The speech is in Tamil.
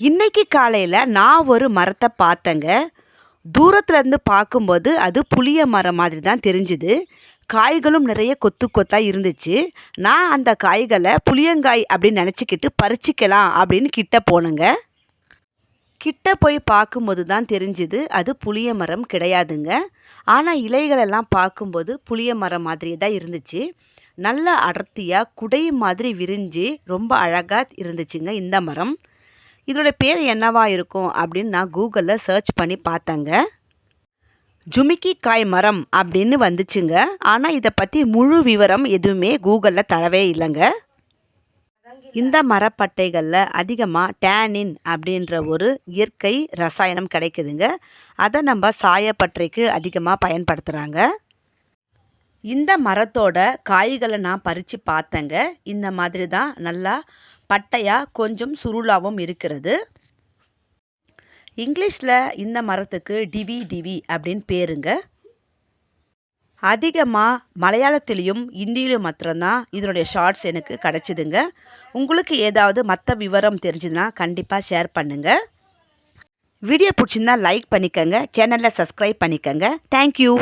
இன்னைக்கு காலையில் நான் ஒரு மரத்தை பார்த்தேங்க. தூரத்துலேருந்து பார்க்கும்போது அது புளிய மரம் மாதிரி தான் தெரிஞ்சுது. காய்களும் நிறைய கொத்து கொத்தாக இருந்துச்சு. நான் அந்த காய்களை புளியங்காய் அப்படின்னு நினச்சிக்கிட்டு பறிச்சிக்கலாம் அப்படின்னு கிட்ட போனேங்க. கிட்ட போய் பார்க்கும்போது தான் தெரிஞ்சுது அது புளிய மரம் கிடையாதுங்க. ஆனால் இலைகளெல்லாம் பார்க்கும்போது புளிய மரம் மாதிரியே தான் இருந்துச்சு. நல்ல அடர்த்தியாக குடை மாதிரி விரிஞ்சு ரொம்ப அழகாக இருந்துச்சுங்க இந்த மரம். இதோட பேர் என்னவா இருக்கும் அப்படின்னு நான் கூகுளில் சர்ச் பண்ணி பார்த்தேங்க. ஜுமிக்கி காய் மரம் அப்படின்னு வந்துச்சுங்க. ஆனால் இதை பற்றி முழு விவரம் எதுவுமே கூகுளில் தரவே இல்லைங்க. இந்த மரப்பட்டைகளில் அதிகமாக டேனின் அப்படின்ற ஒரு இயற்கை ரசாயனம் கிடைக்குதுங்க. அதை நம்ம சாயப்பட்டைக்கு அதிகமாக பயன்படுத்துகிறாங்க இந்த மரத்தோட காய்களை நான் பறித்து பார்த்தேங்க. இந்த மாதிரி தான் நல்லா பட்டையாக கொஞ்சம் சுருளாகவும் இருக்கிறது. இங்கிலீஷில் இந்த மரத்துக்கு டிவி டிவி அப்படின்னு பேருங்க. அதிகமாக மலையாளத்திலையும் இந்தியிலும் மாத்திரம்தான் இதனுடைய ஷார்ட்ஸ் எனக்கு கிடச்சிதுங்க. உங்களுக்கு ஏதாவது மற்ற விவரம் தெரிஞ்சுதுன்னா கண்டிப்பாக ஷேர் பண்ணுங்கள் வீடியோ பிடிச்சிருந்தா லைக் பண்ணிக்கோங்க. சேனலில் சப்ஸ்கிரைப் பண்ணிக்கோங்க. தேங்க்யூ